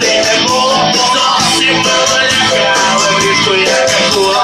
Ти не було, зовсім перелякала, річку яка була